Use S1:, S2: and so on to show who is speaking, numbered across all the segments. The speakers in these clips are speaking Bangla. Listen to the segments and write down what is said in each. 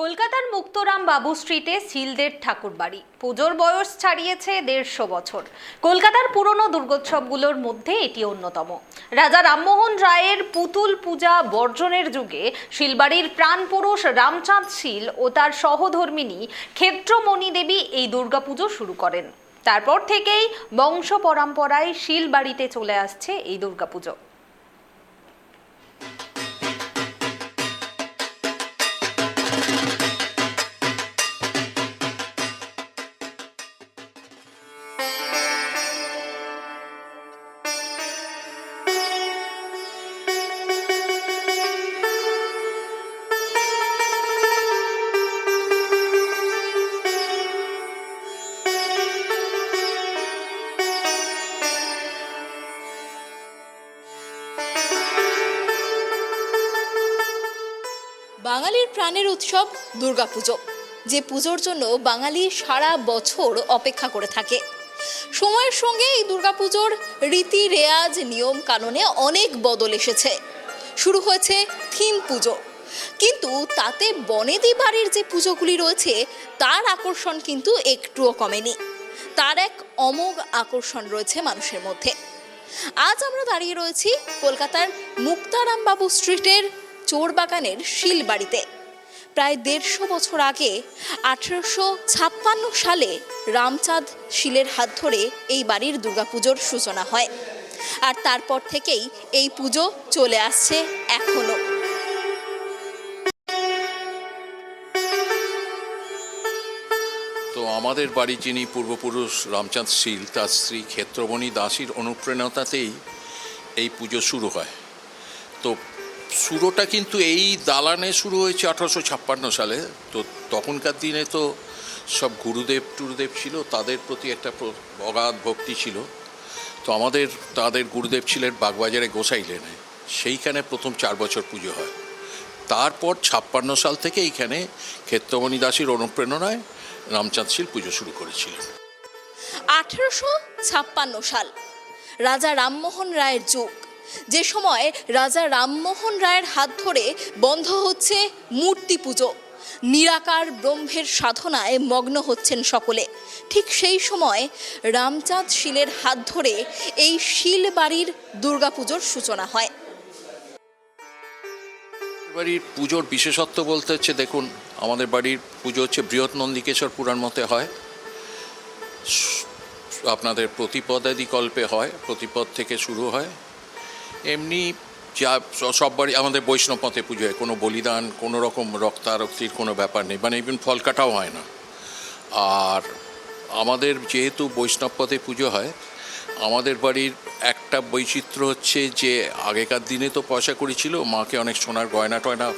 S1: কলকাতার মুক্তরাম বাবু স্ট্রিটে সিলদের ঠাকুর বাড়ি পুজোর বয়স ছাড়িয়েছে দেড়শো বছর। কলকাতার পুরনো দুর্গোৎসবগুলোর মধ্যে এটি অন্যতম। রাজা রামমোহন রায়ের পুতুল পূজা বর্জনের যুগে শিলবাড়ির প্রাণপুরুষ রামচাঁদ শীল ও তার সহধর্মিনী ক্ষেত্রমণি দেবী এই দুর্গাপুজো শুরু করেন। তারপর থেকেই বংশ পরম্পরায় শিলবাড়িতে চলে আসছে এই দুর্গাপুজো।
S2: বাঙালির প্রাণের উৎসব দুর্গাপুজো, যে পুজোর জন্য বাঙালি সারা বছর অপেক্ষা করে থাকে। সময়ের সঙ্গে এই দুর্গাপুজোর রীতি রেয়াজ নিয়ম, কানুনে অনেক বদল এসেছে। শুরু হয়েছে থিম পুজো। কিন্তু তাতে বনেদি বাড়ির যে পুজোগুলি রয়েছে, তার আকর্ষণ কিন্তু একটুও কমেনি। তার এক অমোঘ আকর্ষণ রয়েছে মানুষের মধ্যে। আজ আমরা দাঁড়িয়ে রয়েছি কলকাতার মুক্তারামবাবু স্ট্রিটের চোরবাগানের শিলবাড়িতে প্রায় দেড়শো বছর আগে, আঠেরোশো ছাপ্পান্ন সালে রামচাঁদ শিলের হাত ধরে এই বাড়ির দুর্গাপুজোর সূচনা হয়। আর তারপর থেকেই এই পুজো চলে আসছে এখনও।
S3: তো আমাদের বাড়ি যিনি পূর্বপুরুষ রামচাঁদ শীল, তার স্ত্রী ক্ষেত্রমণি দাসীর অনুপ্রেরণাতেই এই পুজো শুরু হয়। তো শুরুটা কিন্তু এই দালানে শুরু হয়েছে আঠারোশো ছাপ্পান্ন সালে। তো তখনকার দিনে তো সব গুরুদেব টুরুদেব ছিল, তাদের প্রতি একটা অগাধ ভক্তি ছিল। তো আমাদের, তাদের গুরুদেব ছিলেন বাগবাজারে গোসাই লেনে। সেইখানে প্রথম চার বছর পুজো হয়। তারপর ছাপ্পান্ন সাল থেকে এইখানে ক্ষেত্রমণি দাসীর অনুপ্রেরণায় রামচাঁদ শীল পুজো শুরু করেছিলেন
S2: আঠেরোশো ছাপ্পান্ন সাল, রাজা রামমোহন রায়ের যুগ। যে সময় রাজা রামমোহন রায়ের হাত ধরে বন্ধ হচ্ছে মূর্তি পুজো। নিরাকার ব্রহ্মের সাধনায় মগ্ন হচ্ছেন সকলে। ঠিক সেই সময় রামচাঁদ শীলের হাত ধরে এই শিল বাড়ির দুর্গাপুজোর সূচনা হয়।
S3: বাড়ির পুজোর বিশেষত্ব বলতে হচ্ছে, দেখুন, আমাদের বাড়ির পুজো হচ্ছে বৃহৎ নন্দিকেশ্বর পুরাণ মতে হয়। আপনাদের প্রতিপদাদি কল্পে হয়, প্রতিপদ থেকে শুরু হয়। এমনি যা স- সব বাড়ি আমাদের বৈষ্ণব মতে পুজো হয়। কোনো বলিদান, কোনো রকম রক্তারক্তির কোনো ব্যাপার নেই। মানে ইভেন ফল কাটাও হয় না। আর আমাদের যেহেতু বৈষ্ণব পথে পুজো হয়, আমাদের বাড়ির একটা বৈচিত্র্য হচ্ছে যে আগেকার দিনে তো পয়সা করি ছিল মাকে অনেক সোনার গয়না টয়না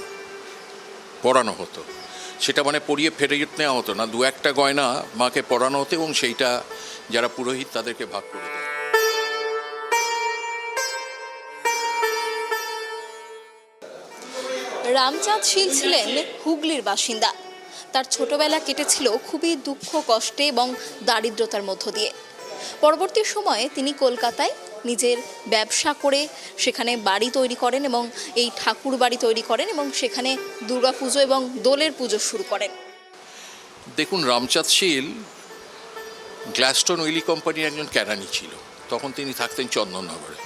S3: পরানো হতো। সেটা মানে পরিয়ে ফেরত নেওয়া হতো না। দু একটা গয়না মাকে পরানো হতো এবং সেইটা যারা পুরোহিত তাদেরকে ভাগ করে
S2: রামচাঁদ শীল ছিলেন হুগলির বাসিন্দা। তার ছোটবেলা কেটেছিল খুবই দুঃখ, কষ্টে এবং দারিদ্রতার মধ্য দিয়ে। পরবর্তী সময়ে তিনি কলকাতায় নিজের ব্যবসা করে সেখানে বাড়ি তৈরি করেন এবং এই ঠাকুর বাড়ি তৈরি করেন এবং সেখানে দুর্গাপুজো এবং দোলের পুজো শুরু করেন।
S3: দেখুন, রামচাঁদ শীল গ্ল্যাস্টন উইলি কোম্পানির একজন ক্যারানি ছিল। তখন তিনি থাকতেন চন্দননগরে।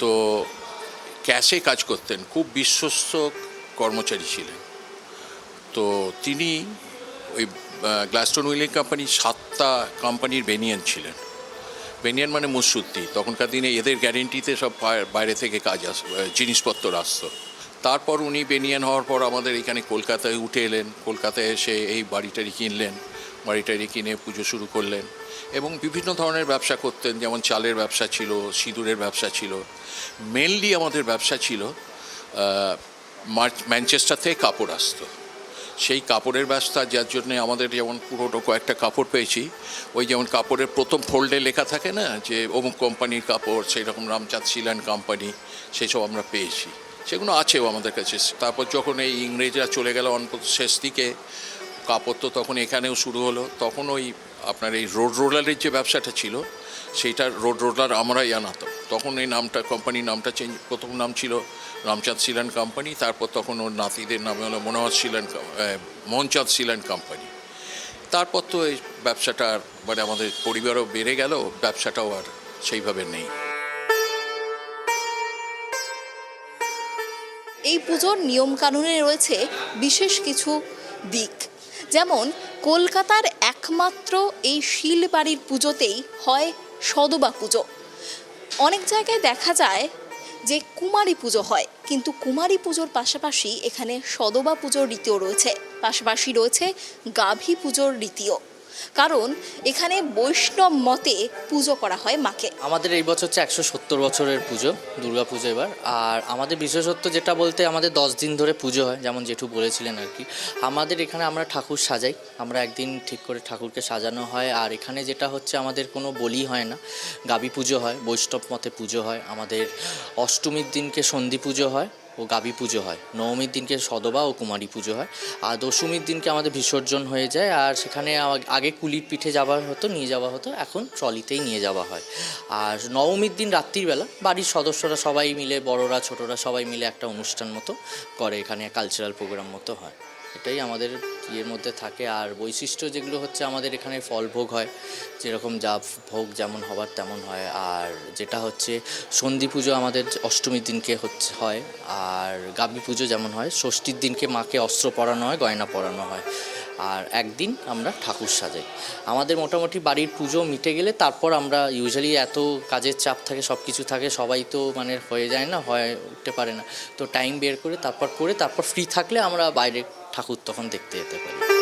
S3: তো ক্যাশে কাজ করতেন, খুব বিশ্বস্ত কর্মচারী ছিলেন। তো তিনি ওই গ্লাস্টন উইলিং কোম্পানির সাতটা কোম্পানির বেনিয়ান ছিলেন। বেনিয়ান মানে মুসুদ্দি। তখনকার দিনে এদের গ্যারেন্টিতে সব বাইরে থেকে কাজ আস, জিনিসপত্র আসতো। তারপর উনি বেনিয়ান হওয়ার পর আমাদের এখানে কলকাতায় উঠে এলেন। কলকাতায় এসে এই বাড়িটারি কিনলেন। বাড়িটারি কিনে পুজো শুরু করলেন এবং বিভিন্ন ধরনের ব্যবসা করতেন, যেমন চালের ব্যবসা ছিল, সিঁদুরের ব্যবসা ছিল। মেনলি আমাদের ব্যবসা ছিল ম্যানচেস্টার থেকে কাপড় আসতো। সেই কাপড়ের ব্যবস্থা যার জন্য আমাদের যেমন পুরোনো কয়েকটা কাপড় পেয়েছি, ওই যেমন কাপড়ের প্রথম ফোল্ডে লেখা থাকে না, যে অমুক কোম্পানির কাপড় সেই রকম রামচাঁদ সিলান কোম্পানি সেসব আমরা পেয়েছি। সেগুলো আছেও আমাদের কাছে। তারপর যখন এই ইংরেজরা চলে গেল অন্তত শেষ দিকে কাপড় তো তখন এখানেও শুরু হলো। তখন ওই আপনার এই রোড রোলারের যে ব্যবসাটা ছিল সেইটা রোড রোলার আমরাই আনাতাম। তখন এই নামটা কোম্পানির নামটা চেঞ্জ প্রথম নাম ছিল রামচাঁদ সিলান কোম্পানি তারপর তখন ওর নাতিদের নামে হলো মনোহর আহ, মোহনচাঁদ সিলান কোম্পানি তারপর তো এই ব্যবসাটা মানে আমাদের পরিবারও বেড়ে গেল ব্যবসাটাও আর সেইভাবে নেই।
S2: এই পুজোর নিয়মকানুনে রয়েছে বিশেষ কিছু দিক। যেমন, কলকাতার একমাত্র এই শিলবাড়ির পুজোতেই হয় সদবা পুজো। অনেক জায়গায় দেখা যায় যে কুমারী পুজো হয়, কিন্তু কুমারী পুজোর পাশাপাশি এখানে সদবা পুজোর রীতিও রয়েছে। পাশাপাশি রয়েছে গাভী পুজোর রীতিও। কারণ এখানে বৈষ্ণব মতে পুজো করা হয় মাকে।
S4: আমাদের এই বছর হচ্ছে একশো সত্তর বছরের পুজো দুর্গা পুজো এবার। আর আমাদের বিশেষত্ব যেটা বলতে আমাদের দশ দিন ধরে পুজো হয়, যেমন জেঠু বলেছিলেন আর কি। আমাদের এখানে আমরা ঠাকুর সাজাই, আমরা একদিন ঠিক করে ঠাকুরকে সাজানো হয়। আর এখানে যেটা হচ্ছে আমাদের কোনো বলি হয় না, গাবি পুজো হয়, বৈষ্ণব মতে পুজো হয়। আমাদের অষ্টমীর দিনকে সন্ধি পুজো হয় ও গাবি পুজো হয়। নবমীর দিনকে সদবা ও কুমারী পুজো হয়। আর দশমীর দিনকে আমাদের বিসর্জন হয়ে যায়। আর সেখানে আগে কুলির পিঠে যাওয়া হতো, নিয়ে যাওয়া হতো, এখন ট্রলিতেই নিয়ে যাওয়া হয়। আর নবমীর দিন রাত্রিবেলা বাড়ির সদস্যরা সবাই মিলে, বড়রা, ছোটরা সবাই মিলে একটা অনুষ্ঠান মতো করে, এখানে কালচারাল প্রোগ্রাম মতো হয়। এটাই আমাদের ইয়ের মধ্যে থাকে। আর বৈশিষ্ট্য যেগুলো হচ্ছে আমাদের এখানে ফল ভোগ হয়, যেরকম যা ভোগ যেমন হবার তেমন হয়। আর যেটা হচ্ছে সন্ধি পুজো আমাদের অষ্টমীর দিনকে হচ্ছে হয়, আর গাবি পুজো যেমন হয়, ষষ্ঠীর দিনকে মাকে অস্ত্র পরানো হয়, গয়না পরানো হয়। আর একদিন আমরা ঠাকুর সাজাই। আমাদের মোটামুটি বাড়ির পুজো মিটে গেলে তারপর আমরা ইউজুয়ালি এত কাজের চাপ থাকে সব কিছু থাকে, সবাই তো মানে হয়ে যায় না, হয় উঠতে পারে না। তো টাইম বের করে তারপর করে তারপর ফ্রি থাকলে আমরা বাইরে ঠাকুর তখন দেখতে যেতে পারি।